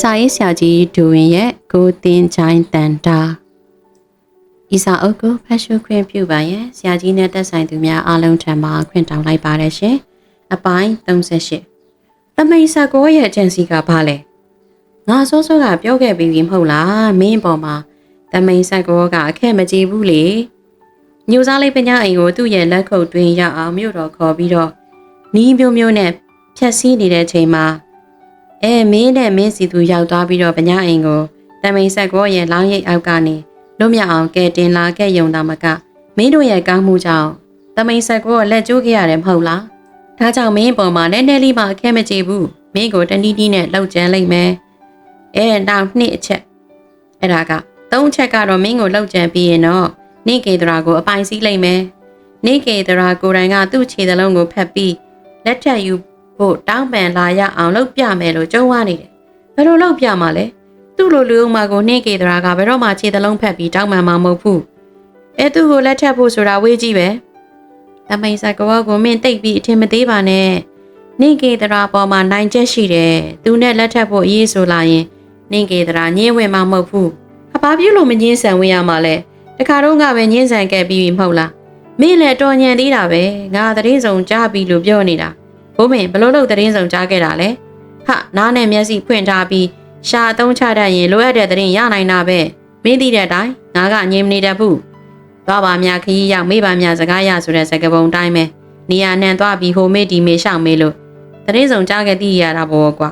စာရေးဆရာကြီးဒူဝင်ရဲ့ကိုတင်ချိုင်းတန်တာဤစာအုပ်ကိုဖတ်ရှုခွင့်ပြုပါရန်ဆရာကြီးနဲ့တက်ဆိုင်သူများအားလုံးထံမှခွင့်တောင်းလိုက်ပါတယ်ရှင်အပိုင်း38တမိန်ဆက်ကိုရဲ့အဂျင်စီကဘာလဲငါစောစောကပြောခဲ့ပြီးပြီမဟုတ်လားမင်းပေါ်မှာတမိန်ဆက်ကိုကအခက်မကြည့်ဘူးလေညိုစားလေးပညာအိမ်ကိုသူ့ရဲ့လက်ခုပ်တွင်ရအောင်မြို့တော်ခေါ်ပြီးတော့နီးမျိုးမျိုးနဲ့ဖြတ်စည်းနေတဲ့ချိန်မှာ အဲမင်းနဲ့မင်းစီသူရောက်သွားပြီးတော့ဗညာအိမ်ကိုတမိန်ဆက်ကောရဲ့လောင်းရိပ်အောက်ကနေလွတ်မြောက်အောင်ကဲတင်လာခဲ့ယုံတာမကမင်းတို့ရဲ့ကောင်းမှုကြောင့်တမိန်ဆက်ကောလက်ကျိုးခဲ့ရတယ်မဟုတ်လားဒါကြောင့်မင်းပေါ်မှာနည်းနည်းလေးမှအခဲမကြေဘူးမင်းကိုတနည်းနည်းနဲ့လောက်ကျန်းလိုက်မယ်အဲနောက်နှစ်အချက်အဲ့ဒါကသုံးချက်ကတော့မင်းကိုလောက်ကျန်းပြီးရင်တော့နေကေတရာကိုအပိုင်စည်းလိုက်မယ်နေကေတရာကိုယ်တိုင်ကသူ့ခြေသလုံးကိုဖက်ပြီးလက်ထက်ယူ ဖို့တောင်းပန်လာရအောင်လုပ်ပြမယ်လို့ကြုံဝနေတယ်။ဘယ်လိုလုပ်ပြမှာလဲ။သူ့လိုလူအောင်မကိုနှင်းကေတရာကဘယ်တော့မှခြေသလုံးဖက်ပြီးတောင်းပန်မှာမဟုတ်ဘူး။အဲသူ့ကိုလက်ထပ်ဖို့ဆိုတာဝေးကြီးပဲ။တမိန်စကောကိုမင်းတိတ်ပြီးအထင်မသေးပါနဲ့။နှင်းကေတရာပေါ်မှာနိုင်ချက်ရှိတယ်။သူနဲ့လက်ထပ်ဖို့အရေးဆိုလာရင်နှင်းကေတရာညင်းဝင်မှာမဟုတ်ဘူး။အဘာပြုလို့မငင်းဆန်ဝင်ရမှာလဲ။တခါတော့ငါပဲငင်းဆန်ခဲ့ပြီးပြီမဟုတ်လား။မင်းလည်းတော်ညံသေးတာပဲ။ငါသတင်းစုံကြားပြီလို့ပြောနေတာ။ ဘိုးမင်းဘလို့လို့သတင်းဆောင်ကြားခဲ့တာလဲဟာနားနဲ့မျက်စိဖွင့်ထားပြီးရှာအသုံးချတတ်ရင်လိုအပ်တဲ့သတင်းရနိုင်တာပဲမင်းသိတဲ့အတိုင်းငါကငြိမ်မနေတတ်ဘူးသွားပါများခရီးရောက်မေးပါများစကားရဆိုတဲ့စကားပုံတိုင်းပဲနေရာနှံသွားပြီးဟိုမေးဒီမေးရှောက်မေးလို့သတင်းဆောင်ကြားခဲ့သိရတာပေါ့ကွာ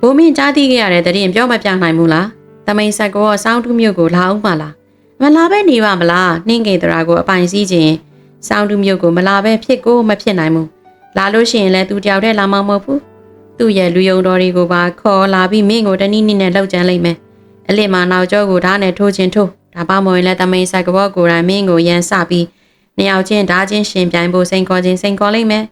ဘိုးမင်းကြားသိခဲ့ရတဲ့သတင်းပြောမပြနိုင်ဘူးလားတမိန်ဆက်ကောစောင်းတူးမြို့ကိုလာအောင်မလားမလာပဲနေပါမလားနှင်းကေတရာကိုအပိုင်စည်းခြင်းစောင်းတူးမြို့ကိုမလာပဲဖြစ်ကိုမဖြစ်နိုင်ဘူး လာလို့ရှိရင်လည်းသူတယောက်တည်းလာမှာမဟုတ်ဘူးသူ့ရဲ့လူယုံတော်တွေကိုပါခေါ်လာပြီးမင်းကိုတနည်းနည်းနဲ့လှုပ်ကြမ်းလိုက်မယ်အလစ်မှာနောက်ကျောကိုဓာတ်နဲ့ထိုးချင်းထိုးဒါပါမဝင်လည်းတမိန်ဆိုင်ကဘောကိုယ်တိုင်မင်းကိုရန်စပြီးနှစ်ယောက်ချင်းဓာတ်ချင်းရှင်ပြိုင်ဖို့စိန်ခေါ်ခြင်းစိန်ခေါ်လိုက်မယ်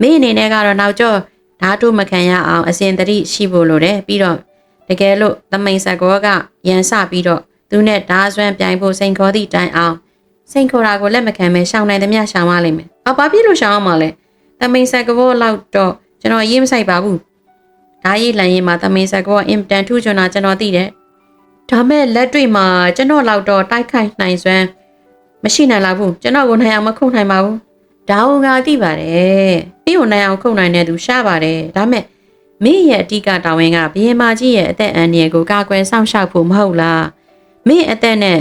မင်းအနေနဲ့ကတော့နောက်ကျောဓာတ်ထိုးမခံရအောင်အစဉ်တရိရှိဖို့လိုတယ်ပြီးတော့တကယ်လို့တမိန်ဆိုင်ကောကရန်စပြီးတော့သူနဲ့ဓာတ်ဆွမ်းပြိုင်ဖို့စိန်ခေါ်သည့်တိုင်အောင်စိန်ခေါ်တာကိုလက်မခံပဲရှောင်နိုင်သမျှရှောင်ရလိမ့်မယ်။အဘာဖြစ်လို့ရှောင်အောင်မလဲ။ တမိန်ဆက်ကဘောလောက်တော့ကျွန်တော်ရေးမဆိုင်ပါဘူး။ဓာရီလန်ရင်မှာတမိန်ဆက်ကဘောအင်တန်ထူးချွန်တာကျွန်တော်သိတယ်။ဒါမဲ့လက်တွေ့မှာကျွန်တော်လောက်တော့တိုက်ခိုက်နိုင်စွမ်းမရှိနိုင်လောက်ဘူးကျွန်တော်ကိုနိုင်အောင်မခုန်နိုင်ပါဘူး။ဒါဟုတ်ကသိပါတယ်။ပြီးကိုနိုင်အောင်ခုန်နိုင်တဲ့သူရှားပါတယ်။ဒါမဲ့မင်းရဲ့အတိကတာဝန်ကဘီရင်မာကြီးရဲ့အသက်အန္တရာယ်ကိုကာကွယ်စောင့်ရှောက်ဖို့မဟုတ်လား။မင်းအသက်နဲ့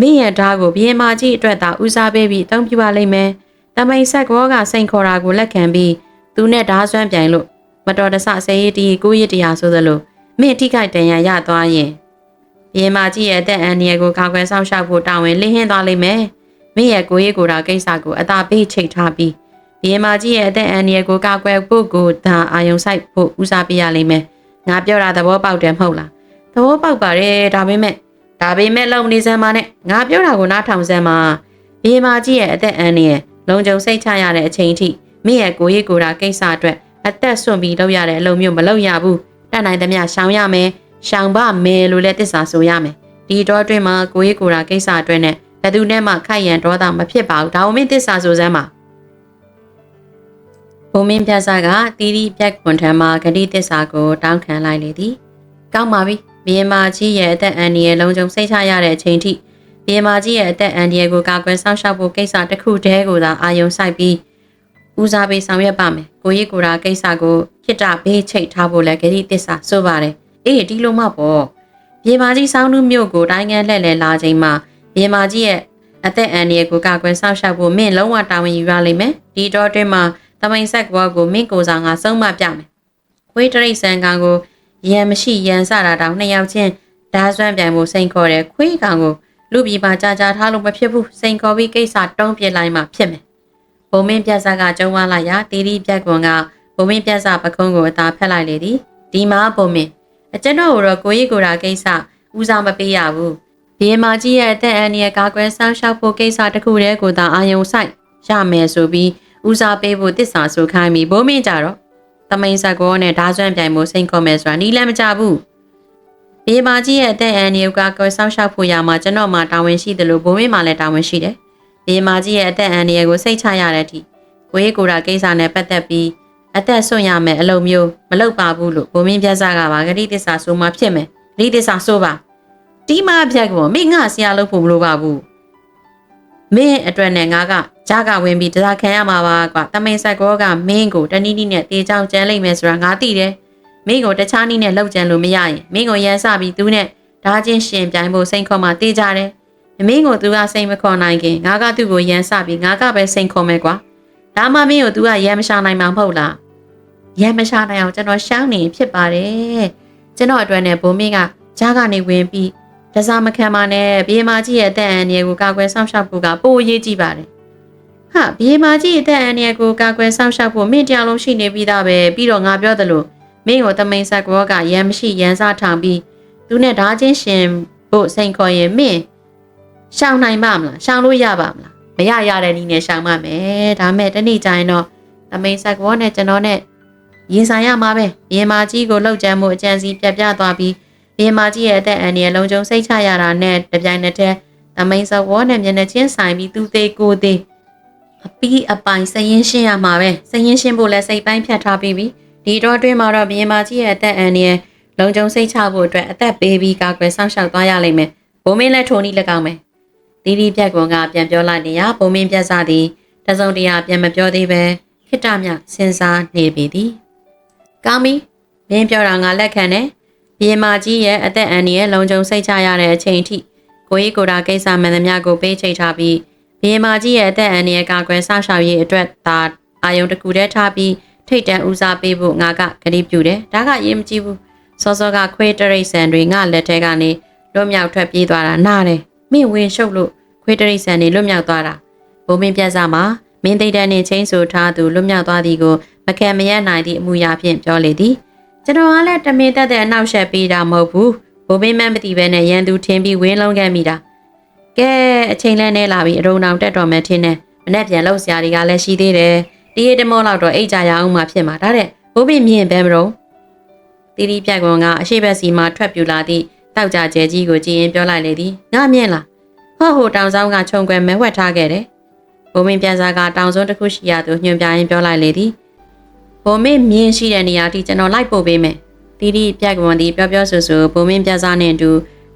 မင်းရဲ့ဓာတ်ကိုဘီရင်မာကြီးအတွက်သာဦးစားပေးပြီးအသုံးပြုပါလိမ့်မယ်။ တမိန်ဆက်ကောကစိန်ခေါ်တာကိုလက်ခံပြီးသူနဲ့ဓာဆွမ်းပြိုင်လို့မတော်တဆဆဲရေးတီကိုရစ်တရားဆိုသလိုမင်းအထိခိုက်တန်ရာရသွားရင်ဘီမာကြီးရဲ့အသက်အန္တရာယ်ကိုကာကွယ်စောင့်ရှောက်ဖို့တာဝန်လင်းဟင်းသွားလိမ့်မယ်မင်းရဲ့ကိုရစ်ကိုယ်တာကိစ္စကိုအသာပေးချိတ်ထားပြီးဘီမာကြီးရဲ့အသက်အန္တရာယ်ကိုကာကွယ်ဖို့ကိုဒါအာယုံဆိုင်ဖို့ဦးစားပေးရလိမ့်မယ်ငါပြောတာသဘောပေါက်တယ်မဟုတ်လားသဘောပေါက်ပါတယ်ဒါပေမဲ့ဒါပေမဲ့လုံနေစမ်းပါနဲ့ငါပြောတာကိုနားထောင်စမ်းပါဘီမာကြီးရဲ့အသက်အန္တရာယ် လုံခြုံစိတ်ချရတဲ့အချိန်အထိမိရဲ့ကိုရိကိုယ်တာကိစ္စအတွက်အသက်ဆွန့်ပြီးလုပ်ရတဲ့အလုပ်မျိုးမလုပ်ရဘူးတတ်နိုင်သမျှရှောင်ရမယ်ရှောင်ပါမယ်လို့လည်းတစ္ဆာဆိုရမယ်ဒီတော့အတွင်းမှာကိုရိကိုယ်တာကိစ္စအတွက်နဲ့ဘယ်သူနဲ့မှခိုက်ရန်ဒေါသမဖြစ်ပါဘူးဒါဝမင်းတစ္ဆာဆိုစမ်းပါဘုံမင်းပြဆာကတီတီပြက်ခွန်ထံမှာဂတိတစ္ဆာကိုတောင်းခံလိုက်လေသည်ကောင်းပါပြီဘီယမာကြီးရဲ့အသက်အန္တရာယ်လုံခြုံစိတ်ချရတဲ့အချိန်ထိ ဘီမာကြီးရဲ့အသက်အန္တရာယ်ကိုကာကွယ်စောင့်ရှောက်ဖို့ကိစ္စတစ်ခုတည်းကိုသာအာရုံစိုက်ပြီးဦးစားပေးဆောင်ရွက်ပါမယ်။ကိုကြီးကိုယ်တာကိစ္စကိုခိတ္တဘေးချိတ်ထားဖို့လည်းဂရိတစ္ဆာဆိုပါတယ်။အေးဒီလိုမှပေါ့။ဘီမာကြီးစောင်းနှုမြို့ကိုတိုင်းငန်းလှည့်လည်လာချိန်မှာဘီမာကြီးရဲ့အသက်အန္တရာယ်ကိုကာကွယ်စောင့်ရှောက်ဖို့မင်းလုံးဝတာဝန်ယူရလိမ့်မယ်။ဒီတော့တွင်မှာတမိန်ဆက်ကောကိုမင်းကိုဆောင်ကဆုံးမပြမယ်။ခွေးတရိတ်ဆန်ကောင်ကိုရံမရှိရန်စတာတောင်နှစ်ယောက်ချင်းဓာဆွမ်းပြိုင်ဖို့စိန်ခေါ်တယ်ခွေးကောင်ကို လူပြည်ပါကြာကြာထားလို့မဖြစ်ဘူးစိန်ခေါ်ပြီးကိစ္စတုံးပြစ်လိုက်မှဖြစ်မယ်ဘုံမင်းပြတ်စားကကျုံဝါလာရာတီတီပြတ်ကွန်ကဘုံမင်းပြတ်စားပခုံးကိုအသာဖက်လိုက်လေသည်ဒီမှာဘုံမင်းအကျွန်တော်တို့ကိုကြီးကိုရာကိစ္စဦးစားမပေးရဘူးဒီမာကြီးရဲ့အသက်အန္တရာယ်ကာကွယ်ဆောင်ရှောက်ဖို့ကိစ္စတစ်ခုတည်းကိုသာအာယုံဆိုင်ရမယ်ဆိုပြီးဦးစားပေးဖို့တစ္ဆာဆိုခိုင်းပြီးဘုံမင်းကြတော့တမိန်ဆက်ကောနဲ့ဓာဆွမ်းပြိုင်မှုစိန်ခေါ်မယ်ဆိုတာနီးလည်းမကြဘူး ဘေးမာကြီးရဲ့အသက်အန္တရာယ်ကကွယ်ဆောင်ရှောက်ဖို့ရမှာကျွန်တော်မှာတာဝန်ရှိတယ်လို့ဘုံမင်းမှာလည်းတာဝန်ရှိတယ်။ဘေးမာကြီးရဲ့အသက်အန္တရာယ်ကိုစိတ်ချရတဲ့အထိကိုရေးကိုယ်တာကိစ္စနဲ့ပတ်သက်ပြီးအသက်ဆွရမယ်အလုံးမျိုးမလုပ်ပါဘူးလို့ဘုံမင်းပြတ်စားကပါဂတိတစ္ဆာဆိုမှဖြစ်မယ်ဂတိတစ္ဆာဆိုပါတီးမပြတ်ကောမင်းငါဆရာလုပ်ဖို့မလိုပါဘူးမင်းအတွက်နဲ့ငါကဂျာကဝင်ပြီးတရားခံရမှာပါကွာတမိန်ဆက်ကောကမင်းကိုတနည်းနည်းနဲ့တေချောင်းကျန်းလိုက်မယ်ဆိုတာငါသိတယ် မင်းကိုတခြားနည်းနဲ့လှုပ်ကြံလို့မရရင်မင်းကိုရန်စပြီးသူနဲ့ဓာချင်းရှင်ပြိုင်ဖို့စိန်ခေါ်မှတေးကြတယ်မင်းကိုသူကစိန်မခေါ်နိုင်ခင်ငါကသူ့ကိုရန်စပြီးငါကပဲစိန်ခေါ်မယ်ကွာဒါမှမင်းကိုသူကရန်မရှာနိုင်မှာမဟုတ်လားရန်မရှာနိုင်အောင်ကျွန်တော်ရှောင်းနေဖြစ်ပါတယ်ကျွန်တော်အတွက်နဲ့ဘုံမင်းကဂျာကနေဝင်ပြီးတစားမခံပါနဲ့ပြေမာကြီးရဲ့အသက်အန္တရာယ်ကိုကာကွယ်ဆောင်ရှောက်ဖို့ကပိုအရေးကြီးပါတယ်ဟာပြေမာကြီးအသက်အန္တရာယ်ကိုကာကွယ်ဆောင်ရှောက်ဖို့မင်းတရားလုံးရှိနေပြီးသားပဲပြီးတော့ငါပြောသလို မင်းကိုတမိန်ဆက်ကောကရန်မရှိရန်စားထောင်ပြီးသူနဲ့ဓာချင်းရှင်ဖို့စိန်ခေါ်ရင်မင်းရှောင်နိုင်ပါမလားရှောင်လို့ရပါမလားမရရတဲ့နည်းနဲ့ရှောင်မှမယ်ဒါမဲ့တနေ့ကျရင်တော့တမိန်ဆက်ကောနဲ့ကျွန်တော်နဲ့ရင်ဆိုင်ရမှာပဲရင်မာကြီးကိုလှုပ်ကြမ်းမှုအကြံစီပြပြသွားပြီးရင်မာကြီးရဲ့အသက်အန္တရာယ်လုံးကျုံစိတ်ချရတာနဲ့တပြိုင်နက်တည်းတမိန်ဆက်ကောနဲ့မျက်နှာချင်းဆိုင်ပြီးသူသေးကိုသေးအပီးအပိုင်စရင်ရှင်းရမှာပဲစရင်ရှင်းဖို့လဲစိတ်ပိုင်းဖြတ်ထားပြီးပြီ ဒီတော့တွင်းမှာတော့ဘရင်မကြီးရဲ့အသက်အန္တရာယ်လုံခြုံစိတ်ချဖို့အတွက်အသက်ပေးပြီးကာကွယ်ဆောင်ရှောက်သွားရလိမ့်မယ်။ဘုံမင်းလည်းထိုနည်း၎င်းမယ်။တီတီပြက်ကွန်ကပြန်ပြောလိုက်နေရဘုံမင်းပြက်စားသည်တစုံတရာပြန်မပြောသေးပဲခိတ္တမြစဉ်းစားနေပြီသည်။ကောင်းပြီ။မင်းပြောတာငါလက်ခံတယ်။ဘရင်မကြီးရဲ့အသက်အန္တရာယ်လုံခြုံစိတ်ချရတဲ့အချိန်ထိကိုကြီးကိုယ်တာကိစ္စမှန်သမျှကိုပေးချိတ်ထားပြီးဘရင်မကြီးရဲ့အသက်အန္တရာယ်ကာကွယ်ဆောင်ရှောက်ရေးအတွက်သာအာယုံတစ်ခုတည်းထားပြီး ထိတ်တန့်ဦးစားပေးဖို့ငါကကတိပြုတယ်ဒါကရေးမကြည့်ဘူးစောစောကခွေးတရိတ်ဆန်တွေငါလက်ထဲကနေလွတ်မြောက်ထွက်ပြေးသွားတာနားတယ်မင်းဝင်ရှုပ်လို့ခွေးတရိတ်ဆန်တွေလွတ်မြောက်သွားတာဘုံမင်းပြတ်စားမှာမင်းသိတဲ့နေချင်းဆိုထားသူလွတ်မြောက်သွားသည်ကိုမခံမရနိုင်သည့်အမှုရာဖြင့်ပြောလေသည်ကျွန်တော်ကလည်းတမင်တက်တဲ့အနောက်ရှက်ပေးတာမဟုတ်ဘူးဘိုးမင်းမန်းမသိပဲနဲ့ရန်သူထင်းပြီးဝင်းလုံးခဲ့မိတာကဲအချိန်လဲနေလာပြီအရုံအောင်တက်တော်မယ်ထင်းနဲ့မနဲ့ပြန်လောက်စရာတွေကလည်းရှိသေးတယ် တရေတမောလောက်တော့အိတ်ကြရအောင်မှဖြစ်မှာဒါတဲ့ဘိုးဘင်းမြင့်ပဲမလို့တီတီပြက်ကွန်ကအရှိဘက်စီမှာထွက်ပြူလာသည့်တောက်ကြကျဲကြီးကိုကြည်ရင်ပြောလိုက်လေသည်ငါမြင့်လားဟောဟိုတောင်ဆောင်ကခြုံကွယ်မဲဝက်ထားခဲ့တယ်ဘိုးမင်းပြန်စားကတောင်စုံတစ်ခုရှိရသူညွှန်ပြရင်ပြောလိုက်လေသည်ဘိုးမင်းမြင့်ရှိတဲ့နေရာထိကျွန်တော်လိုက်ပို့ပေးမယ်တီတီပြက်ကွန်သည်ပြောပြောဆိုဆိုဘိုးမင်းပြန်စားနှင့်အတူ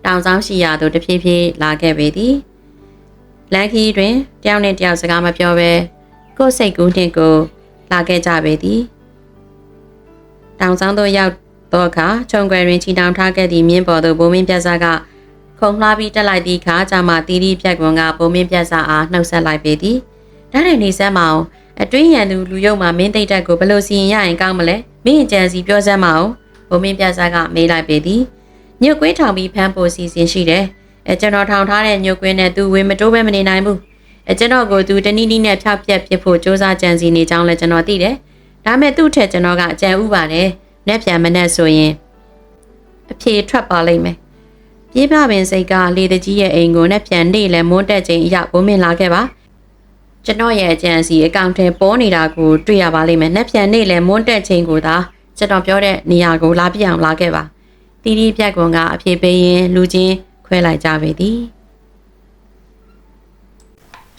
တောင်ဆောင်ရှိရသူတဖြည်းဖြည်းလာခဲ့ပေသည်လန်ခီတွင်တယောက်နဲ့တယောက်စကားမပြောဘဲ ကိုယ်စိတ်ကူးနှင့်ကိုလာခဲ့ကြပေသည်တောင်ဆောင်သို့ရောက်သောအခါခြုံွယ်တွင်ချီတောင်ထားခဲ့သည့်မြင်းပေါ်သို့ဘိုးမင်းပြတ်စားကခုံလှားပြီးတက်လိုက်သည့်အခါကျမှတီတီပြက်ကွန်ကဘိုးမင်းပြတ်စားအားနှုတ်ဆက်လိုက်ပေသည်ဒါနဲ့နေစမ်းမအောင်အတွင်းရန်သူလူယုံမှာမင်းသိတက်ကိုဘလို့စီရင်ရရင်ကောင်းမလဲမင်းကြံစီပြောစမ်းမအောင်ဘိုးမင်းပြတ်စားကမေးလိုက်ပေသည်ညွတ်ကွင်းထောင်ပြီးဖမ်းဖို့စီစဉ်ရှိတယ်အဲကျွန်တော်ထောင်ထားတဲ့ညွတ်ကွင်းနဲ့သူဝင်မတိုးပဲမနေနိုင်ဘူးအဲ ကျွန်တော်ကိုသူတနည်းနည်းနဲ့ဖျောက်ပြက်ဖြစ်ဖို့စ조사ကြံစီနေကြောင်းလည်းကျွန်တော်သိတယ်။ဒါမဲ့သူ့ထက်ကျွန်တော်ကအကြံဥပါတယ်။နဲ့ပြန်မနဲ့ဆိုရင်အဖြေထွက်ပါလိမ့်မယ်။ပြေးပပင်စိတ်ကလေတကြီးရဲ့အိမ်ကိုနဲ့ပြန်နေလဲမွန်းတက်ချိန်အရာဘုံမင်လာခဲ့ပါ။ကျွန်တော်ရဲ့အကြံစီအကောင့်ထဲပေါ်နေတာကိုတွေ့ရပါလိမ့်မယ်။နဲ့ပြန်နေလဲမွန်းတက်ချိန်ကိုသာကျွန်တော်ပြောတဲ့နေရာကိုလာပြအောင်လာခဲ့ပါ။တီတီပြက်ကွန်ကအဖြေပေးရင်လူချင်းခွဲလိုက်ကြပေသည်။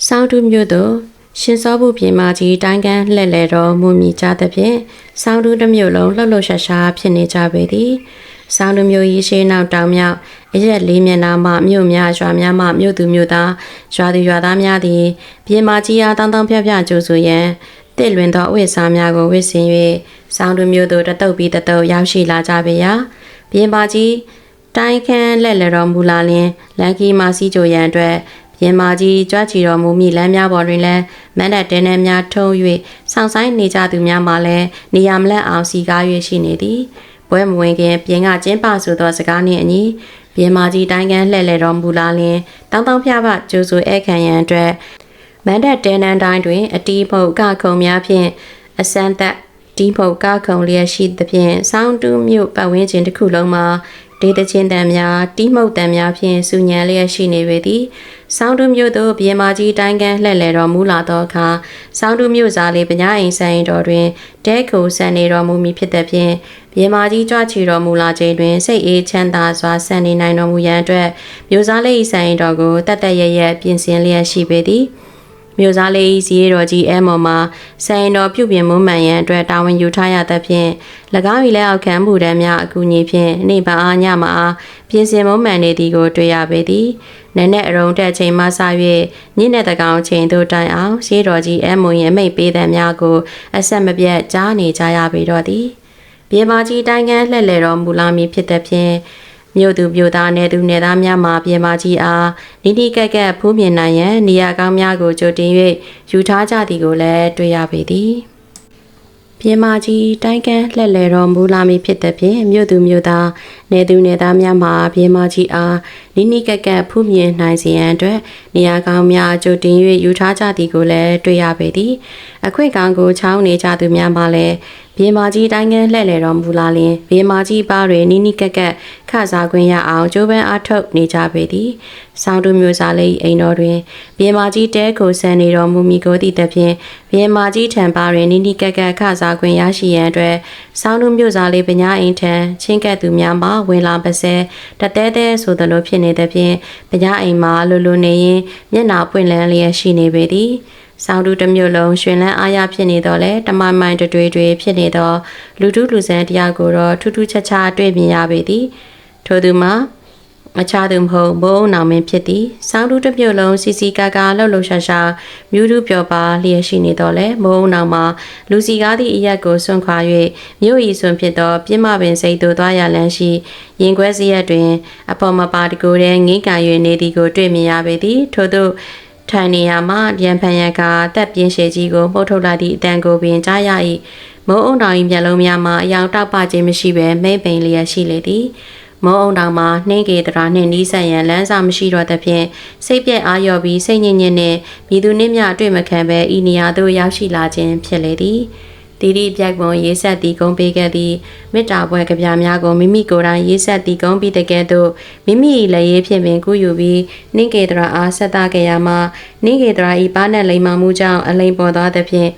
ဆောင်းတူးမြို့သို့ရှင်စောဘူးပြင်မာကြီးတိုင်းကန်းလှဲ့လေတော်မူမိကြသဖြင့်ဆောင်းတူးတစ်မြို့လုံးလှုပ်လှုပ်ရှားရှားဖြစ်နေကြပေသည်ဆောင်းတူးမြို့ကြီးရှေးနောက်တောင်မြောက်အရက်လေးမျက်နှာမှမြို့များရွာများမှမြို့သူမြို့သားရွာသူရွာသားများသည်ပြင်မာကြီးအားတောင်းတောင်းဖြဖြကြိုဆိုရန်တစ်လွင်သောအဝိစားများကိုဝစ်ဆင်၍ဆောင်းတူးမြို့သို့တတုပ်ပြီးတတုပ်ရောက်ရှိလာကြပေရာပြင်မာကြီးတိုင်းခန်းလက်လတော်မူလာလင်လန်ကီမာစီကြိုရန်အတွက် ရင်မာကြီးကြွချီတော်မူမိလမ်းများပေါ်တွင်လည်းမန်းတဲ့တဲနှဲများထုံး၍ဆောင်းဆိုင်နေကြသူများမှလည်းနေရာမလန့်အောင်စီကား၍ရှိနေသည်ပွဲမဝင်ခင်ပြင်ကကျင်းပဆိုသောစကားနှင့်အညီပြင်မာကြီးတိုင်းကန်းလှဲ့လေတော်မူလာလျင်တောင်းတောင်းဖျားဖကြိုးဆိုဧခံရန်အတွက်မန်းတဲ့တဲနန်းတိုင်းတွင် အတီးဖုတ်ကခုံများဖြင့်အစမ်းသက်ဒီဖုတ်ကခုံလျက်ရှိသဖြင့်ဆောင်းတူးမြို့ပတ်ဝန်းကျင်တစ်ခုလုံးမှာ ဒေသချင်းတံများတီးမှုတ်တံများဖြင့်စူညံလျက်ရှိနေပေသည်ဆောင်းတူးမြို့သို့ဘီမာကြီးတိုင်းကန်းလှည့်လည်တော်မူလာသောအခါဆောင်းတူးမြို့သားလေးပညာအိမ်ဆိုင်တော်တွင်တဲခိုဆန်နေတော်မူမည်ဖြစ်သည်ဖြင့်ဘီမာကြီးကြွချီတော်မူလာခြင်းတွင်စိတ်အေးချမ်းသာစွာဆန်နေနိုင်တော်မူရန်အတွက်မြို့သားလေးဆိုင်တော်ကိုတတ်တရရပြင်ဆင်လျက်ရှိပေသည် မြို့သားလေးဇီးတော်ကြီးအဲမော်မှာဆိုင်တော်ပြုပြင်မွမ်းမံရန်အတွက်တာဝန်ယူထားရသဖြင့်၎င်း၏လက်အောက်ခံမှုတမ်းများအကူအညီဖြင့်နေပါအားညမအားပြင်ဆင်မွမ်းမံနေသည်ကိုတွေ့ရပေသည်နက်နက်အရုံတက်ချိန်မှစ၍ညနေတကောင်ချိန်သို့တိုင်အောင်ဇီးတော်ကြီးအဲမော်ရဲ့မိတ်ပေးသံများကိုအဆက်မပြတ်ကြားနေကြရပေတော့သည်ပြေမာကြီးတိုင်းကန်းလှည့်လည်တော်မူလာမည်ဖြစ်သည်ဖြင့် မြို့သူမြို့သားနယ်သူနယ်သားများမှာပြေမာကြီးအားနိတိကက်ကက်ဖူးမြင်နိုင်ရန်နေရာကောင်းများကိုကြိုတင်၍ယူထားကြသည်ကိုလည်းတွေ့ရပေသည်ပြေမာကြီးတိုင်းကန်းလှည့်လည်တော်မူလာမည်ဖြစ်သည်ဖြင့်မြို့သူမြို့သားနယ်သူနယ်သားများမှာပြေမာကြီးအားနိနိကက်ကက်ဖူးမြင်နိုင်စေရန်အတွက်နေရာကောင်းများကြိုတင်၍ယူထားကြသည်ကိုလည်းတွေ့ရပေသည်အခွင့်ကောင်းကိုချောင်းနေကြသူများမှာလည်း ဘေမာကြီးတိုင်းငန်းလှည့်လည်တော်မူလာလင်ဘေမာကြီးပါတွင်နိနိကက်ကက်ခစားခွင့်ရအောင်ကြိုးပမ်းအားထုတ်နေကြပေသည်။ဆောင်းတူမျိုးစားလေးအိမ်တော်တွင်ဘေမာကြီးတဲကိုဆန်နေတော်မူမိကိုသည့်တဖြင့်ဘေမာကြီးထံပါတွင်နိနိကက်ကက်ခစားခွင့်ရရှိရန်အတွက်ဆောင်းတူမျိုးစားလေးပညာအိမ်ထံချင်းကပ်သူများမှဝင်လာပါစေတတဲတဲဆိုသလိုဖြစ်နေသဖြင့်ပညာအိမ်မှာလိုလိုနေရင်မျက်နာပွင့်လန်းလျက်ရှိနေပေသည်။ ဆောင်းတူတစ်မျိုးလုံးရှင်လန်းအားရဖြစ်နေတော့လဲတမိုင်မိုင်တွေတွေဖြစ်နေတော့လူထုလူဆန်းတရားကိုတော့ထူးထူးခြားခြားတွေ့မြင်ရပေသည်ထို့သူမှာအခြားသူမဟုတ်ဘုံအောင်မင်းဖြစ်သည်ဆောင်းတူတစ်ပြုတ်လုံးစီစီကာကာလှုပ်လှုပ်ရှားရှားမြူးတူပြောပါလျက်ရှိနေတော့လဲဘုံအောင်မှာလူစီကားသည့်အရက်ကိုစွန့်ခွာ၍မြို့ဤစွန့်ဖြစ်သောပြင်းမပင်စိတ်သို့သွားရလန်းရှိရင်ခွဲစရက်တွင် အပေါ်မပါတကိုယ်တည်းငိမ့်ကန်၍နေသည်ကိုတွေ့မြင်ရပေသည်ထို့သော ထိုင်နေရာမှာရန်ဖန်ရန်ကတက်ပြင်းရှည်ကြီးကိုမှုတ်ထုတ်လာသည့်အတန်ကိုပင်ကြားရ၏မုံအုံတောင်၏မျက်လုံးများမှာအယောင်တောက်ပခြင်းမရှိဘဲမိမ့်ပိန်လျက်ရှိလေသည်မုံအုံတောင်မှာနှင်းကေတရာနှင့်နီးဆက်ရန်လမ်းစာမရှိတော့သဖြင့်စိတ်ပြက်အားလျော့ပြီးစိတ်ညစ်ညစ်နှင့်မိသူနှင့်မြတွေ့မခံဘဲဤနေရာသို့ရောက်ရှိလာခြင်းဖြစ်လေသည် တီတီပြက်ပွန်ရေးဆက်တီကုန်းပေးခဲ့သည့်မေတ္တာပွဲကြပြများကိုမိမိကိုယ်တိုင်ရေးဆက်တီကုန်းပြီးတကယ်သို့မိမိ၏လက်ရေးဖြင့်ပင်ကူးယူပြီးနှင်းကေတရာအားဆက်သားခဲ့ရမှာနှင်းကေတရာ၏ပါးနှံလိမ္မာမှုကြောင့်အလိမ်ပေါ်သွားသဖြင့်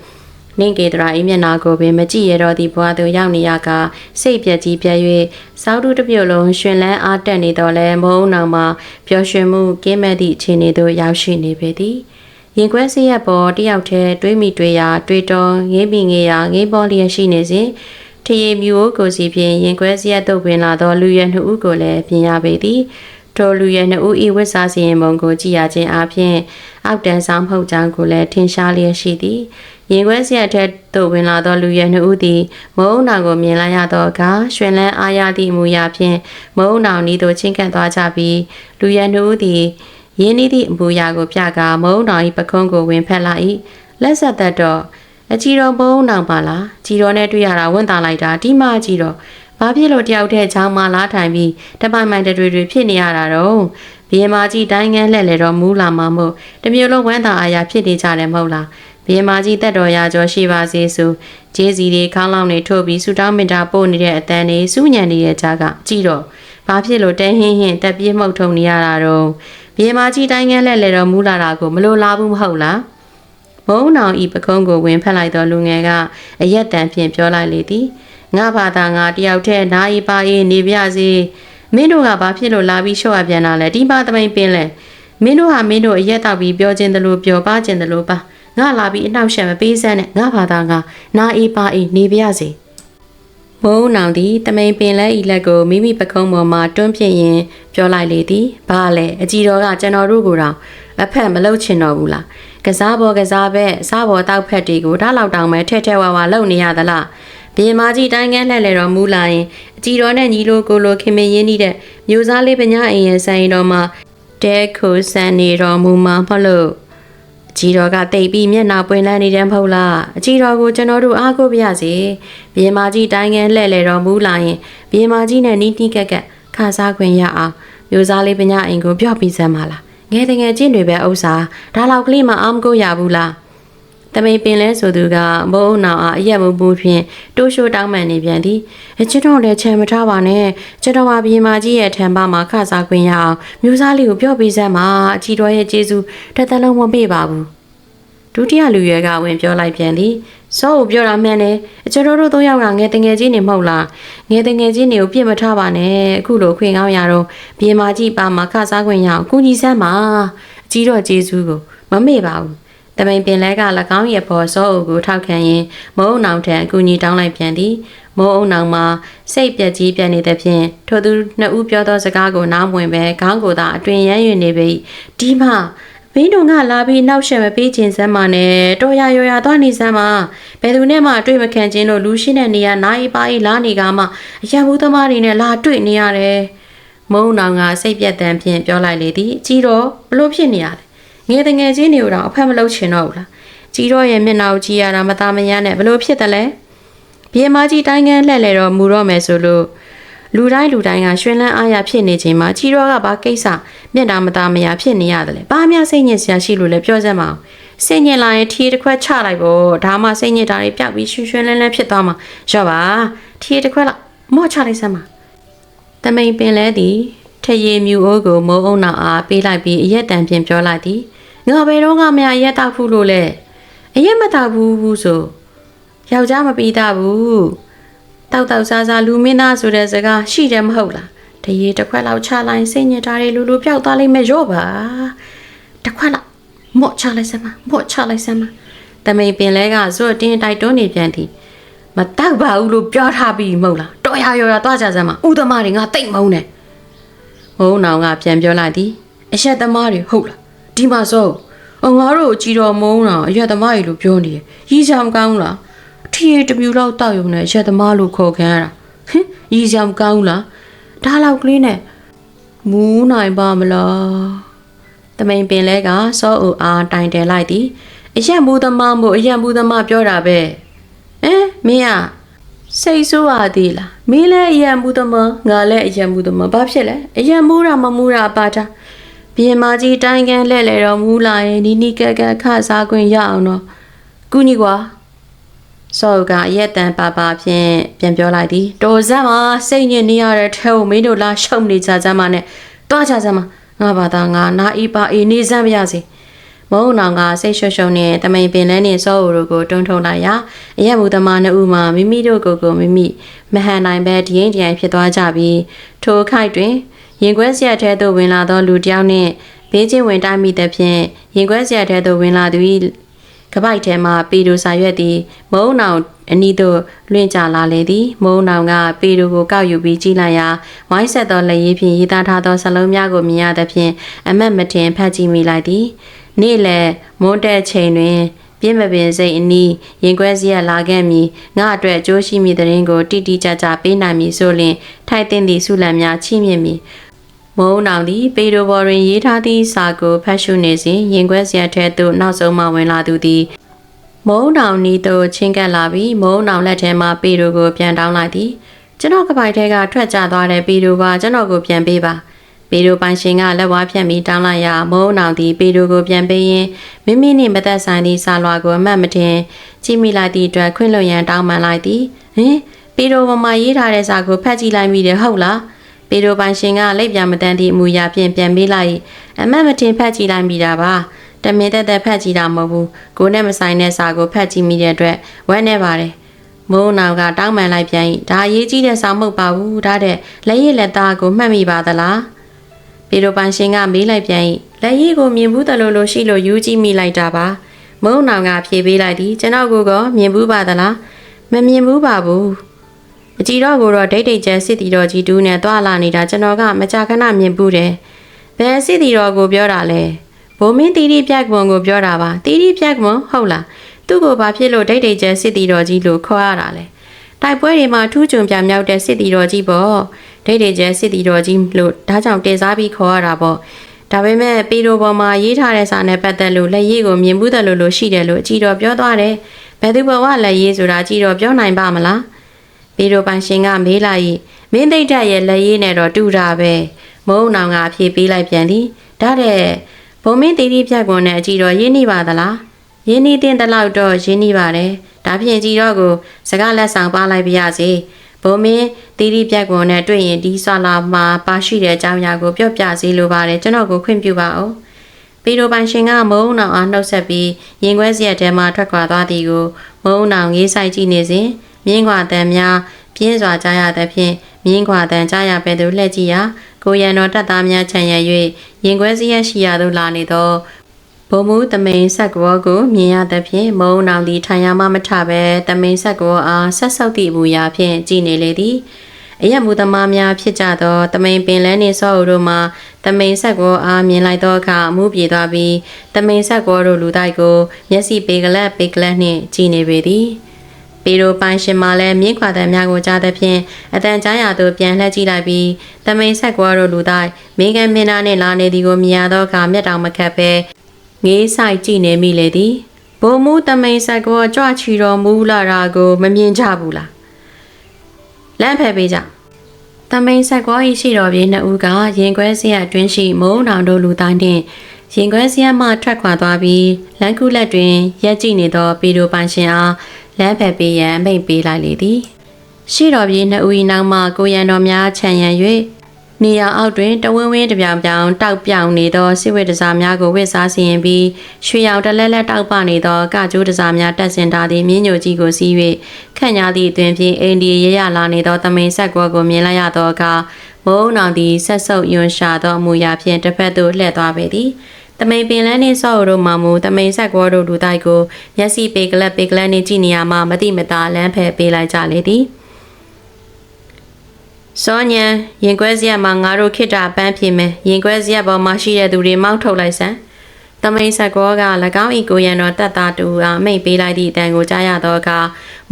နင့်ကေတရာဤမျက်နာကိုပင်မကြည့်ရတော့သည့်ဘဝသို့ရောက်နေရကစိတ်ပြက်ကြီးပြက်၍စောက်တူတစ်ပြုတ်လုံးရှင်လန်းအားတက်နေတော့လဲမုံနောင်မှာပျော်ရွှင်မှုကင်းမဲ့သည့်အခြေအနေသို့ရောက်ရှိနေပေသည်။ ရင်ခွဲစည်းရက်ပေါ်တယောက်တည်းတွေးမိတွေးရာတွေးတော်ငေးမိငေးရာငေးပေါ်လျက်ရှိနေစဉ်ထရီမြူကိုစီဖြင့်ရင်ခွဲစည်းရက်တုပ်ပင်လာသောလူရဲနှစ်ဦးကိုလည်းပြင်ရပေသည်ထိုလူရဲနှစ်ဦးဤဝတ်စားစီရင်ပုံကိုကြည့်ရခြင်းအပြင်အောက်တန်းဆောင်မှုကြောင့်ကိုလည်းထင်ရှားလျက်ရှိသည်ရင်ခွဲစရက်ထက်သို့ဝင်လာသောလူရဲနှစ်ဦးသည်မုံနောင်ကိုမြင်လိုက်ရသောအခါရွှင်လန်းအားရသည့်မူရာဖြင့်မုံနောင်ဤသို့ချင်းကပ်သွားကြပြီးလူရဲနှစ်ဦးသည် ရင်းနှီးသည့်အပူရာကိုပြကာမုံတော်၏ပခုံးကိုဝင်ဖက်လာ၏လက်ဆက်သက်တော့အကြီးတော်ဘုံနောင်ပါလားကြီးတော်နဲ့တွေ့ရတာဝန်တာလိုက်တာဒီမှကြီးတော်ဘာဖြစ်လို့တယောက်တည်းချောင်းမလားထိုင်ပြီးတပိုင်ပိုင်တွေတွေဖြစ်နေရတာတော့ဘီယမာကြီးတိုင်းငန်းလှဲ့လေတော့မူးလာမှာမို့တမျိုးလုံးဝမ်းသာအားရဖြစ်နေကြတယ်မဟုတ်လားဘီယမာကြီးတက်တော်ရာကျော်ရှိပါစေဆိုဂျေးစီတွေခေါင်းလောင်းတွေထိုးပြီးဆူတောင်းမင်တာပို့နေတဲ့အတန်တွေစူးညံနေတဲ့ကြားကကြည့်တော့ဘာဖြစ်လို့တဲဟင်းဟင်းတက်ပြေးမှုတ်ထုံနေရတာတော့ မြေမာကြီးတိုင်းငန်းလက်လေတော်မူလာတာကိုမလိုလားဘူးမဟုတ်လားမုံနောင်ဤပကုံးကိုဝင်ဖက်လိုက်သောလူငယ်ကအရက်တန်ဖြင့်ပြောလိုက်လေသည်ငါဘာသာငါတယောက်တည်းနာဤပါအေးနေပြစေမင်းတို့ကဘာဖြစ်လို့လာပြီးရှော့ရပြန်တာလဲဒီပါသမိန်ပင်လဲမင်းတို့ဟာမင်းတို့အရက်တောက်ပြီးပြောခြင်းတလို့ပြောပါခြင်းတလို့ပါငါလာပြီးအနောက်ရှက်မပေးစမ်းနဲ့ငါဘာသာငါနာအေးပါအေးနေပြစေ မုံနောင်သည်တမိန်ပင်လဲဤလက်ကိုမိမိပကုံးပေါ်မှတွန်းပြင်းရင်ပြောလိုက်လေသည်ဘာလဲအကြီးတော်ကကျွန်တော်တို့ကိုတော့အဖက်မလုပ်ချင်တော့ဘူးလားကစားပေါ်ကစားဘက်စားပေါ်တောက်ဖက်တွေကိုဒါလောက်တောင်ပဲထဲထဲဝါဝါလုပ်နေရသလားဘီမာကြီးတိုင်းကန်းလှည့်လေတော့မူလာရင်အကြီးတော်နဲ့ညီလိုကိုလိုခင်မင်းရင်းနေတဲ့မျိုးစားလေးပညာအိမ်ရဲ့ဆိုင်တော်မှာတဲခိုဆန်နေတော်မူမှာမဟုတ်လို့ အကြီးတော်ကတိတ်ပြီးမျက်နှာပွင့်လန်းနေတယ်မဟုတ်လားအကြီးတော်ကိုကျွန်တော်တို့အားကိုးပြရစီဘီမာကြီးတိုင်းကန်းလှည့်လေတော်မူလာရင်ဘီမာကြီးနဲ့နီးနီးကက်ကက်ခါစားခွင့်ရအောင်မျိုးစားလေးပညာအိမ်ကိုပြော့ပြီးစမ်းပါလားငယ်တငယ်ချင်းတွေပဲဥစ္စာဒါလောက်ကလေးမှအာမကိုရဘူးလား တမိန်ပင်လဲဆိုသူကမုံအောင်အားအရက်မပူဖြင့်တိုးရှိုးတောင်းပန်နေပြန်သည်အချစ်တော်လည်းချမ်းမထားပါနဲ့ချစ်တော်ဟာပြည်မာကြီးရဲ့ထံပါမှာခစားခွင့်ရအောင်မျိုးစားလေးကိုပြော့ပေးစမ်းပါအချီတော်ရဲ့ကျေးဇူးတစ်သက်လုံးမပေးပါဘူးဒုတိယလူရွယ်ကဝင်ပြောလိုက်ပြန်သည်စောကိုပြောတာမှန်တယ်အကျွန်တော်တို့သုံးယောက်ကငယ်တငယ်ချင်းနေမဟုတ်လားငယ်တငယ်ချင်းတွေကိုပြစ်မထားပါနဲ့အခုလိုခွင့်ကောင်းရတော့ပြေမာကြီးပါမှာခစားခွင့်ရအောင်ကုညီစမ်းပါအကြီးတော်ကျေးဇူးကိုမမေ့ပါဘူး တမိန်ပင်လဲက၎င်းရဲ့ဘော်စောအုပ်ကိုထောက်ခံရင်းမုံအောင်ထံအကူအညီတောင်းလိုက်ပြန်သည်မုံအောင်အောင်မှာစိတ်ပြက်ကြီးပြက်နေသဖြင့်ထိုသူနှစ်ဦးပြောသောစကားကိုနားမဝင်ပဲခေါင်းကိုသာအတွင်ရမ်း၍နေပြီဒီမှမင်းတို့ကလာပြီးနောက်ရှက်မပေးခြင်းစမ်းမနဲ့တော်ရရော်ရသွားနေစမ်းမဘယ်သူနဲ့မှတွေ့မခံခြင်းတို့လူရှိတဲ့နေရာနိုင်ပါဤလာနေကမှအရန်ဘူးသမားတွေနဲ့လာတွေ့နေရတယ်မုံအောင်ကစိတ်ပြက်တမ်းဖြင့်ပြောလိုက်လေသည်အကြီးတော့ဘလို့ဖြစ်နေရလဲ ငယ်တငယ်ချင်းတွေကိုတော့အဖက်မလုပ်ချင်တော့ဘူးလားကြီးတော့ရဲ့မျက်နှာကိုကြည့်ရတာမသားမယားနဲ့ဘလို့ဖြစ်တယ်လဲဘီမကြီးတိုင်းကန်းလှဲ့လေတော့မူတော့မယ်ဆိုလို့လူတိုင်းလူတိုင်းကရွှင်လန်းအားရဖြစ်နေချိန်မှာကြီးတော့ကဘာကိစ္စမျက်နှာမသားမယားဖြစ်နေရတယ်လေဘာမှစိတ်ညစ်စရာရှိလို့လဲပြောစမ်းမအောင်စိတ်ညစ်လာရင်ထီးတစ်ခွက်ချလိုက်ပေါ့ဒါမှစိတ်ညစ်တာတွေပျောက်ပြီးရွှင်ရွှင်လန်းလန်းဖြစ်သွားမှာရော့ပါထီးတစ်ခွက်လောက်မော့ချလိုက်စမ်းပါတမိန်ပင်လဲသည် ထရေမြူအိုးကိုမိုးအုံနောက်အားပေးလိုက်ပြီးအရက်တန်ဖြင့်ပြောလိုက်သည်ငါဘယ်တော့မှအရက်တောက်ဖူးလို့လဲအရက်မတောက်ဘူးဘူးဆိုယောက်ျားမပြီးသားဘူးတောက်တောက်စားစားလူမင်းသားဆိုတဲ့စကားရှိတယ်မဟုတ်လားတရေတစ်ခွက်လောက်ချလိုက်စိတ်ညစ်တာတွေလူလူပျောက်သွားလိမ့်မယ်ရော့ပါတစ်ခွက်လောက်မော့ချလိုက်စမ်းပါမော့ချလိုက်စမ်းပါတမိန်ပင်လဲကဇွတ်တင်းတိုက်တွန်းနေပြန်သည်မတောက်ပါဘူးလို့ပြောထားပြီးမဟုတ်လားတော်ရရော်ရသွားကြစမ်းမဥသမားတွေငါတိတ်မုန်းတယ် မုန်းနောင်ကပြန်ပြောလိုက်သည်အရက်သမားတွေဟုတ်လားဒီမှာစောအငါတို့ကိုကြည်တော်မုန်းတာအရက်သမားတွေလို့ပြောနေတယ်ရီးချောင်ကောင်းလားအထီးတပြူလောက်တောက်ရုံနဲ့အရက်သမားလို့ခေါ်ခံရတာဟင်ရီးချောင်ကောင်းလားဒါလောက်ကလေးနဲ့မူးနိုင်ပါမလားတမိန်ပင်လဲကစောအူအားတိုင်တယ်လိုက်သည်အရက်မူသမားမို့အရက်မူသမားပြောတာပဲဟမ်မင်းက စိတ်ဆိုးရသေးလားမင်းလည်းအယံမှုသမားငါလည်းအယံမှုသမားဘာဖြစ်လဲအယံမှုတာမမှုတာပါတာဘီမာကြီးတိုင်းကန်လှဲ့လေတော့မူလာရင်နီနီကက်ကက်ခစားခွင့်ရအောင်တော့ကုညီကွာစောကအရက်တန်ပါပါဖြင့်ပြန်ပြောလိုက်သည်တော်စမ်းမှာစိတ်ညစ်နေရတဲ့ထဲကိုမင်းတို့လာရှုံနေကြစမ်းမှာနဲ့တွားကြစမ်းမှာငါဘာသာငါနာအီပါအေနေစမ်းပါရစေ မုံနောင်ကစိတ်ရွှွှွနဲ့တမိန်ပင်လဲနဲ့စောအူတို့ကိုတွန်းထုံလိုက်ရာအရက်မူသမားနှစ်ဦးမှမိမိတို့ကိုယ်ကိုမိမိမဟန်နိုင်ပဲဒီရင်ဒီရင်ဖြစ်သွားကြပြီးထိုခိုက်တွင်ရင်ခွဲဆက်ထဲသို့ဝင်လာသောလူတစ်ယောက်နှင့်ဘေးချင်းဝင်တိုက်မိသဖြင့်ရင်ခွဲဆက်ထဲသို့ဝင်လာသူ၏ကပိုက်ထဲမှပေဒိုစာရွက်သည်မုံနောင်အနီးသို့လွင့်ကြလာလေသည်မုံနောင်ကပေဒိုကိုကောက်ယူပြီးကြည့်လိုက်ရာဝိုင်းဆက်သောလက်ရည်ဖြင့်ရေးသားထားသောစာလုံးများကိုမြင်ရသဖြင့်အမတ်မတင်ဖတ်ကြည့်မိလိုက်သည် နေ့လယ်မွန်းတဲ့ချိန်တွင်ပြင်းမပင်စိတ်အနီးရင်ခွဲစရလာခဲ့မည်ငါအတွက်အကျိုးရှိမည်တဲ့ရင်ကိုတိတိကျကျပေးနိုင်မည်ဆိုလျှင်ထိုက်တင်သည့်ဆုလံများချိမြင့်မည်မုံနောင်သည်ပေတိုဘော်တွင်ရေးထားသည့်စာကိုဖတ်ရှုနေစဉ်ရင်ခွဲစရထဲသို့နောက်ဆုံးမှဝင်လာသူသည်မုံနောင်နီသို့ချင်းကပ်လာပြီးမုံနောင်လက်ထဲမှပေတိုကိုပြန်တောင်းလိုက်သည်ကျွန်တော်ကပိုက်ထဲကထွက်ကျသွားတဲ့ပေတိုပါကျွန်တော်ကိုပြန်ပေးပါ ပေဒိုပိုင်ရှင်ကလက်ဝါးဖြတ်ပြီးတောင်းလိုက်ရာမုံအောင်သည်ပေဒိုကိုပြန်ပေးရင်းမိမိနှင့်မသက်ဆိုင်သည့်စာလွှာကိုအမှတ်မတင်ကြည့်မိလိုက်သည့်အတွက်ခွင့်လွှတ်ရန်တောင်းပန်လိုက်သည်ဟင်ပေဒိုပေါ်မှာရေးထားတဲ့စာကိုဖတ်ကြည့်လိုက်မိတယ်ဟုတ်လားပေဒိုပိုင်ရှင်ကလက်ပြမတန်းသည့်အမူအရာဖြင့်ပြန်ပေးလိုက်အမှတ်မတင်ဖတ်ကြည့်လိုက်မိတာပါတမင်သက်သက်ဖတ်ကြည့်တာမဟုတ်ဘူးကိုနဲ့မဆိုင်တဲ့စာကိုဖတ်ကြည့်မိတဲ့အတွက်ဝမ်းနေပါတယ်မုံနောင်ကတောင်းပန်လိုက်ပြန်၏ဒါအရေးကြီးတဲ့စာမဟုတ်ပါဘူးဒါတဲ့လက်ရည်လက်သားကိုမှတ်မိပါသလား ပေရိုပိုင်ရှင်ကမေးလိုက်ပြန်၏လက်ရည်ကိုမြင်ဘူးတလို့လို့ရှိလို့ယူကြည့်မိလိုက်တာပါမုံနောင်ကဖြေပေးလိုက်သည်ကျွန်တော်ကိုကမြင်ဘူးပါသလားမမြင်ဘူးပါဘူးအကြည်တော့ကိုတော့ဒိတ်ဒိတ်ကျဲစစ်တီတော်ကြီးတူးနဲ့တွာလာနေတာကျွန်တော်ကမကြာခဏမြင်ဘူးတယ်ဘယ်စစ်တီတော်ကိုပြောတာလဲဘိုးမင်းတီတီပြက်ကွန်ကိုပြောတာပါတီတီပြက်ကွန်ဟုတ်လားသူ့ကိုဘာဖြစ်လို့ဒိတ်ဒိတ်ကျဲစစ်တီတော်ကြီးလို့ခေါ်ရတာလဲတိုက်ပွဲတွေမှာထူးချွန်ပြမြောက်တဲ့စစ်တီတော်ကြီးပေါ့ ဒိတ်ဒိတ်ကျဲစစ်တီတော်ကြီးလို့ဒါကြောင့်တင်စားပြီးခေါ်ရတာပေါ့ဒါပေမဲ့ပီရိုပေါ်မှာရေးထားတဲ့စာနဲ့ပတ်သက်လို့လက်ရည်ကိုမြင်ဘူးတယ်လို့လို့ရှိတယ်လို့အကြည်တော်ပြောသွားတယ်ဘယ်သူဘဝလက်ရည်ဆိုတာအကြည်တော်ပြောနိုင်ပါမလားပီရိုပိုင်ရှင်ကမေးလိုက်၏မင်းသိတ္တရဲ့လက်ရည်နဲ့တော့တူတာပဲမုံနောင်ကအဖြေပေးလိုက်ပြန်သည်ဒါတဲ့ဘုံမင်းတီတီဖြတ်ကွန်နဲ့အကြည်တော်ရင်းနေပါသလားရင်းနေတဲ့တလောက်တော့ရင်းနေပါတယ်ဒါဖြင့်ကြည်တော့ကိုစကားလက်ဆောင်ပါလိုက်ပါရစေ ဘုံမင်းတီတီပြက်ကွန်နဲ့တွေ့ရင်ဒီဆွာလာမှာပါရှိတဲ့အကြောင်းအရာကိုပြောပြစေလိုပါတယ်ကျွန်တော်ကိုခွင့်ပြုပါဦးပီရိုပိုင်ရှင်ကမုံနောင်အားနှုတ်ဆက်ပြီးရင်ခွဲစရက်ထဲမှထွက်ခွာသွားသည်ကိုမုံနောင်ရေးဆိုင်ကြည့်နေစဉ်မြင်းခွာတန်များပြင်းစွာကြားရသဖြင့်မြင်းခွာတန်ကြားရပဲသို့လှည့်ကြည့်ရာကိုရန်တော်တပ်သားများခြံရ၍ရင်ခွဲစရက်ရှိရာသို့လာနေသော ဘုံမူတမိန်ဆက်ကောကိုမြင်ရသဖြင့်မုံနောင်သည်ထိုင်ရမှမထပဲတမိန်ဆက်ကောအားဆက်ဆုပ်သည့်မူရာဖြင့်ကြည်နေလေသည်အရက်မူသမားများဖြစ်ကြသောတမိန်ပင်လန်းနှင့်စောအုပ်တို့မှတမိန်ဆက်ကောအားမြင်လိုက်သောအခါအမှုပြေသွားပြီးတမိန်ဆက်ကောတို့လူတိုက်ကိုမျက်စိပေကလတ်ပေကလတ်နှင့်ကြည်နေပေသည်ပေရိုပိုင်ရှင်မှလည်းမြင့်ခွာတဲ့များကိုကြားသဖြင့်အတန်ကြားရသို့ပြန်လှည့်ကြည့်လိုက်ပြီးတမိန်ဆက်ကွာတို့လူတိုင်းမိငယ်မင်းသားနှင့်လာနေသည်ကိုမြင်ရသောအခါမျက်တောင်မခတ်ပဲ ငေးဆိုင်ကြည့်နေမိလေသည်ဘုံမူတမိန်ဆက်ကွာကြွချီတော်မူလာတာကို မမြင်ကြဘူးလားလမ်းဖယ်ပေးကြတမိန်ဆက်ကွာ၏ရှိတော်ပြေနှစ်ဦးကရင်ခွဲစရအတွင်းရှိမုံနောင်တို့လူတိုင်းနှင့်ရင်ခွဲစရမှထွက်ခွာသွားပြီးလမ်းကူးလက်တွင်ရက်ကြည့်နေသောပေရိုပိုင်ရှင်အားလမ်းဖယ်ပေးရန်မိန့်ပေးလိုက်လေသည်ရှိတော်ပြေနှစ်ဦး၏နောက်မှကိုရန်တော်များခြံရံ၍ နေရာအောက်တွင်တဝင်းဝင်းတပြောင်ပြောင်တောက်ပြောင်နေသောစစ်ဝတ်တစားများကိုဝစ်စားစီရင်ပြီးရွှေရောင်တလဲလဲတောက်ပနေသောကကြိုးတစားများတက်ဆင်ထားသည့်မြင်းညိုကြီးကိုစီး၍ခန့်ညာသည့်အတွင်ဖြင့်အိန္ဒိယရရလာနေသောတမိန်ဆက်ကွက်ကိုမြင်လိုက်ရသောအခါမုံနောင်သည်ဆက်ဆုပ်ယွန်ရှာသောအမူအရာဖြင့်တစ်ဖက်သို့လှည့်သွားပေသည်တမိန်ပင်လန်းနှင့်ဆော့တို့မှမူတမိန်ဆက်ကောတို့လူတိုက်ကိုမျက်စိပေကလပ်ပေကလပ်နှင့်ကြည့်နေရမှမတိမတာလမ်းဖယ်ပေးလိုက်ကြလေသည် စောညံရင်ခွဲစရမှာငါတို့ခိတ္တပန်းဖြစ်မယ်ရင်ခွဲစရပေါ်မှာရှိတဲ့သူတွေမောက်ထုတ်လိုက်စမ်းတမိန်ဆက်ကောက၎င်းဤကိုရန်တော်တက်တာတူအားမိတ်ပေးလိုက်သည့်အတန်ကိုကြားရသောအခါ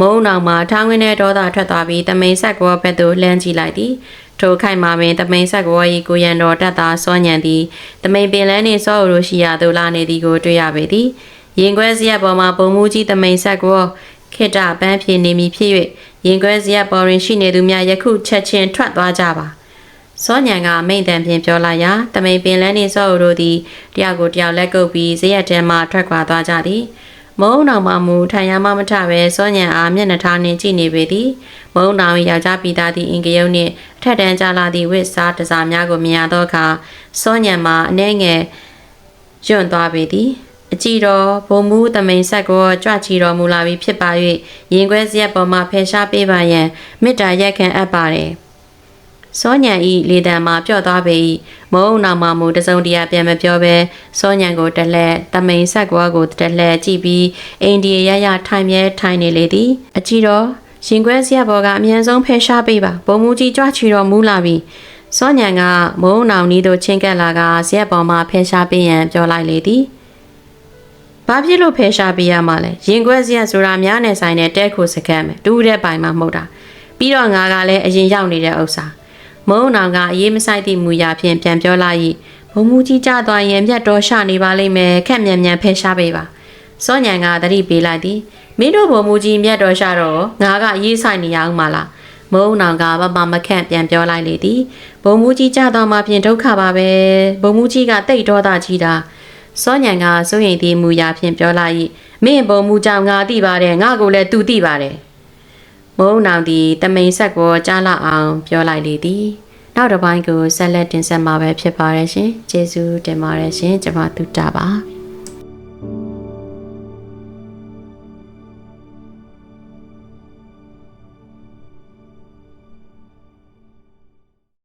မုံနောင်မှာထောင်းဝင်းတဲ့ဒေါသထွက်သွားပြီးတမိန်ဆက်ကောဘက်သို့လှမ်းကြည့်လိုက်သည်ထိုခိုက်မှာပင်တမိန်ဆက်ကော၏ကိုရန်တော်တက်တာစောညံသည်တမိန်ပင်လန်းနှင့်စောအုပ်တို့ရှိရာသို့လာနေသည်ကိုတွေ့ရပေသည်ရင်ခွဲစရပေါ်မှာပုံမှုကြီးတမိန်ဆက်ကော ခိတ္တပန်းဖြစ်နေမည်ဖြစ်၍ရင်ခွဲစရပေါ်တွင်ရှိနေသူများယခုချက်ချင်းထွက်သွားကြပါစောညံကမိန့်တန်ဖြင့်ပြောလိုက်ရာတမိန်ပင်လန်းနှင့်စောအုပ်တို့သည်တယောက်ကိုတယောက်လက်ကုပ်ပြီးဇရက်ထဲမှထွက်ခွာသွားကြသည်မုံနောင်မှမူထိုင်ရမမထပဲစောညံအားမျက်နှာထားနှင့်ကြည့်နေပေသည်မုံနောင်၏ယောက်ျားပိသားသည့်အင်္ဂယုတ်နှင့်အထက်တန်းကြလာသည့်ဝစ်စားတစားများကိုမြင်ရသောအခါစောညံမှာအနှဲငယ်ယွန့်သွားပေသည် အကြည့်တော်ဘုံမူတမိန်ဆက်ကိုကြွချီတော်မူလာပြီးဖြစ်ပါ၍ရင်ခွဲစရက်ပေါ်မှဖယ်ရှားပေးပါရန်မေတ္တာရက်ခံအပ်ပါတယ်စောညံဤလေတံမှာပြော့သွားပေ၏မုံနောက်မှမူတစုံတရာပြန်မပြောဘဲစောညံကိုတလှက်တမိန်ဆက်ကွာကိုတလှက်ကြည့်ပြီးအိန္ဒိယရရထိုင်မြဲထိုင်နေလေသည်အကြည့်တော်ရင်ခွဲစရက်ပေါ်ကအမြန်ဆုံးဖယ်ရှားပေးပါဘုံမူကြီးကြွချီတော်မူလာပြီးစောညံကမုံနောင်နီးသို့ချင်းကပ်လာကဇရက်ပေါ်မှာဖယ်ရှားပေးရန်ပြောလိုက်လေသည် ဘာဖြစ်လို့ဖယ်ရှားပေးရမှာလဲရင်ခွဲစရက်ဆိုတာများနဲ့ဆိုင်တဲ့တဲခိုစကမ်းမယ်တူးတဲ့ပိုင်မှာမဟုတ်တာပြီးတော့ငါကလည်းအရင်ရောက်နေတဲ့ဥစ္စာမုံနောင်ကအရေးမဆိုင်သည့်မူရာဖြင့်ပြန်ပြောလိုက်၏ဘုံမူကြီးကြသွားရင်မြတ်တော်ရှနေပါလိမ့်မယ်ခက်မြန်မြန်ဖယ်ရှားပေးပါစောညံကသတိပေးလိုက်သည်မင်းတို့ဘုံမူကြီးမြတ်တော်ရှတော့ငါကအရေးဆိုင်နေရအောင်မလားမုံနောင်ကမမမခန့်ပြန်ပြောလိုက်လေသည်ဘုံမူကြီးကြသွားမှပြင်ဒုက္ခပါပဲဘုံမူကြီးကတိတ်ဒေါသကြီးတာ စောညံကစိုးရိမ်သေးမူရာဖြင့်ပြောလိုက်၏မင်းဘုံမူကြောင့်ငါသိပါတယ်ငါကိုလည်းသူသိပါတယ်မုံနောင်သည်တမိန်ဆက်ကိုကြားလာအောင်ပြောလိုက်လေသည်နောက်တစ်ပိုင်းကိုဆက်လက်တင်ဆက်မှာပဲဖြစ်ပါတယ်ရှင်ကျေးဇူးတင်ပါတယ်ရှင်ကျွန်မတုတ္တပါ